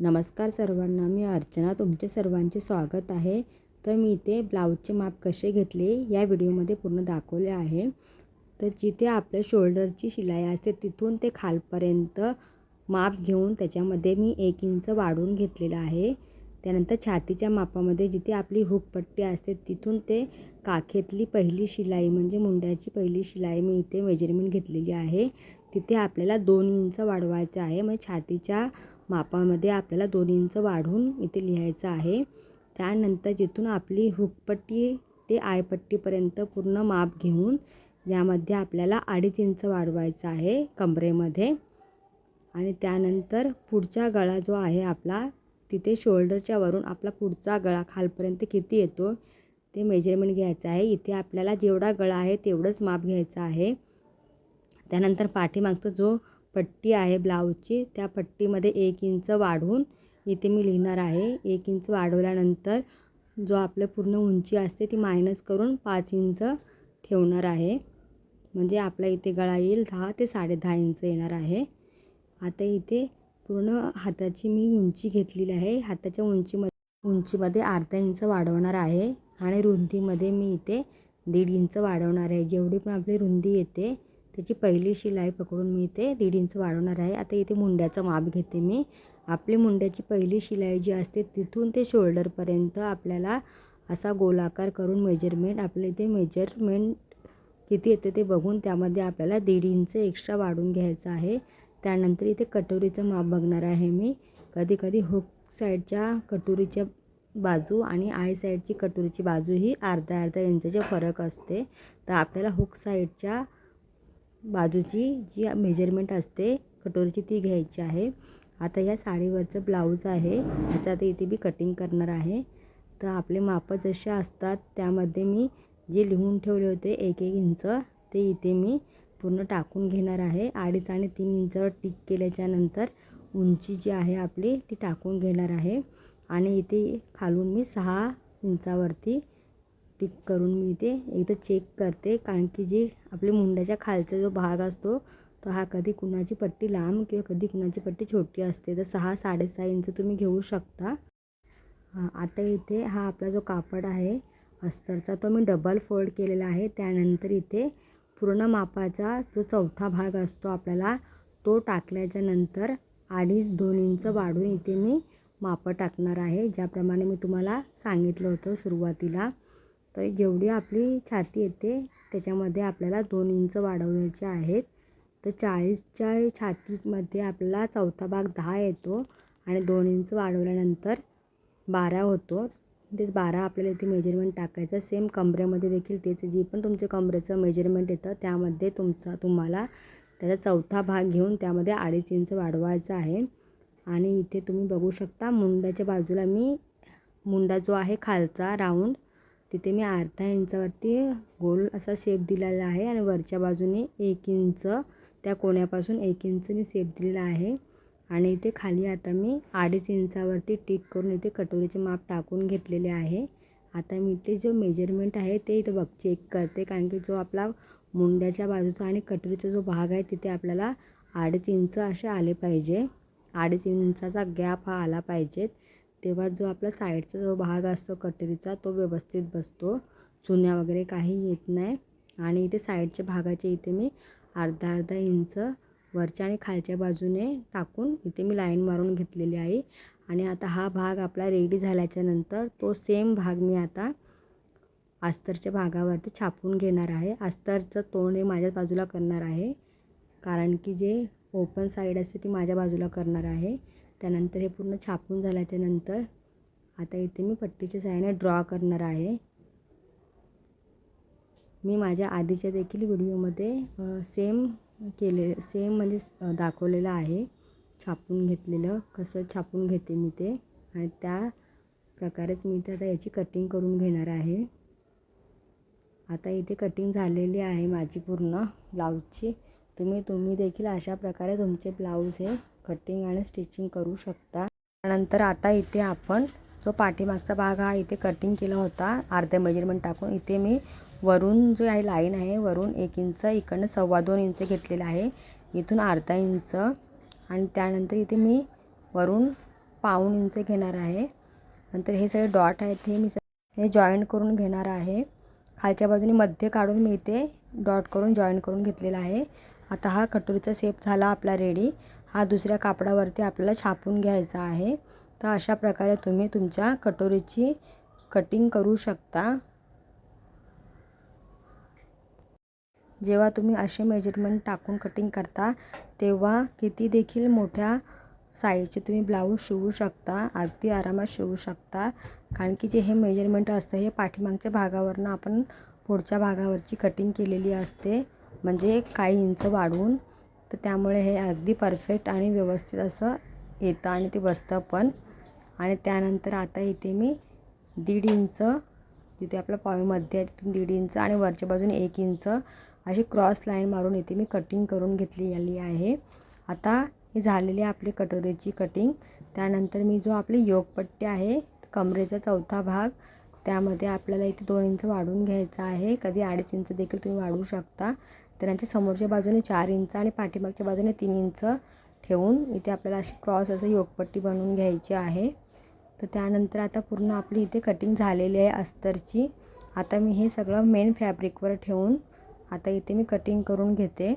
नमस्कार सर्वांना मी अर्चना. तुमचे सर्वांचे स्वागत आहे. तर मी इथे ब्लाऊजचे माप कसे घेतले या व्हिडिओमध्ये पूर्ण दाखवले आहे. तर जिथे आपल्या शोल्डरची शिलाई असते तिथून ते खालपर्यंत माप घेऊन त्याच्यामध्ये मी एक इंच वाढवून घेतलेलं आहे. त्यानंतर छातीच्या मापामध्ये जिथे आपली हुकपट्टी असते तिथून ते काखेतली पहिली शिलाई म्हणजे मुंड्याची पहिली शिलाई मी इथे मेजरमेंट घेतलेली आहे. तिथे आपल्याला दोन इंच वाढवायचं आहे. म्हणजे छातीच्या मापामध्ये आपल्याला दोन इंच वाढवून इथे लिहायचं आहे. त्यानंतर जिथून आपली हुकपट्टी ते आयपट्टीपर्यंत पूर्ण माप घेऊन यामध्ये आपल्याला अडीच इंच वाढवायचं आहे कमरेमध्ये. आणि त्यानंतर पुढचा गळा जो आहे आपला तिथे शोल्डरच्या वरून आपला पुढचा गळा खालपर्यंत किती येतो ते मेजरमेंट घ्यायचं आहे. इथे आपल्याला जेवढा गळा आहे तेवढंच माप घ्यायचं आहे. त्यानंतर पाठीमागचा जो पट्टी आहे ब्लाऊजची त्या पट्टीमध्ये एक इंच वाढवून इथे मी लिहिणार आहे. एक इंच वाढवल्यानंतर जो आपलं पूर्ण उंची असते ती मायनस करून पाच इंच ठेवणार आहे. म्हणजे आपला इथे गळा येईल दहा ते साडे दहा इंच येणार आहे. आता इथे पूर्ण हाताची मी उंची घेतलेली आहे. हाताच्या उंचीमध्ये उंचीमध्ये अर्धा इंच वाढवणार आहे आणि रुंदीमध्ये मी इथे दीड इंच वाढवणार आहे. जेवढी पण आपली रुंदी येते त्याची पहिली शिलाई पकडून मी इथे दीड इंच वाढवणार आहे. आता इथे मुंड्याचं माप घेते मी. आपली मुंड्याची पहिली शिलाई जी असते तिथून ते शोल्डरपर्यंत आपल्याला असा गोलाकार करून मेजरमेंट आपल्या इथे मेजरमेंट किती येते ते बघून त्यामध्ये आपल्याला दीड इंच एक्स्ट्रा वाढून घ्यायचं आहे. त्यानंतर इथे कटोरीचं माप बघणार आहे मी. कधी कधी हुक साईडच्या कटोरीच्या बाजू आणि आय साईडची कटोरीची बाजू ही अर्धा अर्धा इंचाचे फरक असते. तर आपल्याला हुक साईडच्या बाजूची जी मेजरमेंट असते कटोरीची ती घ्यायची आहे. आता या साडीवरचं ब्लाऊज आहे ह्याचं आता इथे मी कटिंग करणार आहे. तर आपले मापं जसे असतात त्यामध्ये मी जे लिहून ठेवले होते एक एक इंच ते इथे मी पूर्ण टाकून घेणार आहे. अडीच आणि तीन इंचावर टिक केल्याच्यानंतर उंची जी आहे आपली ती टाकून घेणार आहे. आणि इथे खालून मी सहा इंचावरती टिक करून मी इथे एकदा चेक करते. कारण की जी आपली मुंड्याच्या खालचा जो भाग असतो तो हा कधी कुणाची पट्टी लांब किंवा कधी कुणाची पट्टी छोटी असते. तर सहा साडेसहा इंच तुम्ही घेऊ शकता. आता इथे हा आपला जो कापड आहे अस्तरचा तो मी डबल फोल्ड केलेला आहे. त्यानंतर इथे पूर्ण मापाचा जो चौथा भाग असतो आपल्याला तो टाकल्याच्या नंतर अडीच दोन इंच वाढून इथे मी मापं टाकणार आहे. ज्याप्रमाणे मी तुम्हाला सांगितलं होतं सुरुवातीला. तर जेवढी आपली छाती येते त्याच्यामध्ये आपल्याला दोन इंच वाढवायचे आहेत. तर चाळीसच्या छातीमध्ये आपल्याला चौथा भाग दहा येतो आणि दोन इंच वाढवल्यानंतर बारा होतो. तेच बारा आपल्याला इथे मेजरमेंट टाकायचं सेम कमरेमध्ये देखील तेच जी पण तुमचे कमरेचं मेजरमेंट येतं त्यामध्ये तुमचा तुम्हाला त्याचा चौथा भाग घेऊन त्यामध्ये अडीच इंच वाढवायचा आहे. आणि इथे तुम्ही बघू शकता मुंड्याच्या बाजूला मी मुंडा जो आहे खालचा राऊंड तिथे मी अर्धा इंचावरती गोल असा शेप दिलेला आहे आणि वरच्या बाजूने एक इंच त्या कोण्यापासून एक इंच मी शेप दिलेला आहे. आणि इथे खाली आता मी अडीच इंचावरती टिक करून इथे कटोरीचे माप टाकून घेतलेले आहे. आता मी इथे जो मेजरमेंट आहे ते इथं बघ चेक करते. कारण की जो आपला मुंड्याच्या बाजूचा आणि कटोरीचा जो भाग आहे तिथे आपल्याला अडीच इंच असे आले पाहिजे. अडीच इंचाचा गॅप हा आला पाहिजेत. तेव्हा जो आपला साईडचा जो भाग असतो कटोरीचा तो व्यवस्थित बसतो. चुन्या वगैरे काही येत नाही. आणि इथे साईडच्या भागाचे इथे मी अर्धा अर्धा इंच वरच्या आणि खालच्या बाजूने टाकून इथे मी लाईन मारून घेतलेली आहे. आणि आता हा भाग आपला रेडी झाल्याच्यानंतर तो सेम भाग मी आता अस्तरच्या भागावरती छापून घेणार आहे. अस्तरचं तोंड हे माझ्याच बाजूला करणार आहे. कारण की जे ओपन साईड असते ती माझ्या बाजूला करणार आहे. त्यानंतर हे पूर्ण छापून झाल्याच्यानंतर आता इथे मी पट्टीच्या साह्याने ड्रॉ करणार आहे. मी माझ्या आधीच्या देखील व्हिडिओमध्ये सेम केले सेम म्हणजे दाखवलेलं आहे. छापून घेतलेलं कसं छापून घेते मी ते. आणि त्या प्रकारेच मी ते आता याची कटिंग करून घेणार आहे. आता इथे कटिंग झालेली आहे माझी पूर्ण ब्लाऊजची तुम्ही तुम्ही देखील अशा प्रकारे तुमचे ब्लाऊज हे कटिंग आणि स्टिचिंग करू शकता. त्यानंतर आता इथे आपण जो पाठीमागचा भाग हा इथे कटिंग केला होता अर्ध्या मेजरमेंट टाकून इथे मी वरून जो आहे लाईन आहे वरून एक इंच इकडनं सव्वा दोन इंच घेतलेलं आहे. इथून अर्धा इंच आणि त्यानंतर इथे मी वरून पाऊण इंच घेणार आहे. नंतर हे सगळे डॉट आहेत हे मी हे जॉईंट करून घेणार आहे. खालच्या बाजूने मध्य काढून मी इथे डॉट करून जॉईंट करून घेतलेला आहे. आता हा कटोरीचा शेप झाला आपला रेडी हा दुसऱ्या कापडावरती आपल्याला छापून घ्यायचा आहे. तर अशा प्रकारे तुम्ही तुमच्या कटोरीची कटिंग करू शकता. जेव्हा तुम्ही असे मेजरमेंट टाकून कटिंग करता तेव्हा किती देखील मोठ्या साईजचे तुम्ही ब्लाऊज शिवू शकता अगदी आरामात शिवू शकता. कारण की जे हे मेजरमेंट असतं हे पाठीमागच्या भागावरनं आपण पुढच्या भागावरची कटिंग केलेली असते. म्हणजे काही इंच वाढवून तर त्यामुळे हे अगदी परफेक्ट आणि व्यवस्थित असं येतं आणि ते बसतं पण. आणि त्यानंतर आता इथे मी दीड इंच जिथे आपलं पावीमध्ये आहे तिथून दीड इंच आणि वरच्या बाजूने एक इंच अशी क्रॉस लाईन मारून इथे मी कटिंग करून घेतलेली आहे. आता हे झालेली आहे आपली कटोरीची कटिंग. त्यानंतर मी जो आपली योगपट्टी आहे कमरेचा चौथा भाग त्यामध्ये आपल्याला इथे दोन इंच वाढवून घ्यायचा आहे. कधी अडीच इंच देखील तुम्ही वाढवू शकता. त्यांच्या समोरच्या बाजूने चार इंच आणि पाठीमागच्या बाजूने तीन इंच ठेवून इथे आपल्याला अशी क्रॉस असं योगपट्टी बनवून घ्यायची आहे. तर त्यानंतर आता पूर्ण आपली इथे कटिंग झालेली आहे अस्तरची. आता मी हे सगळं मेन फॅब्रिकवर ठेवून आता इथे मी कटिंग करून घेते.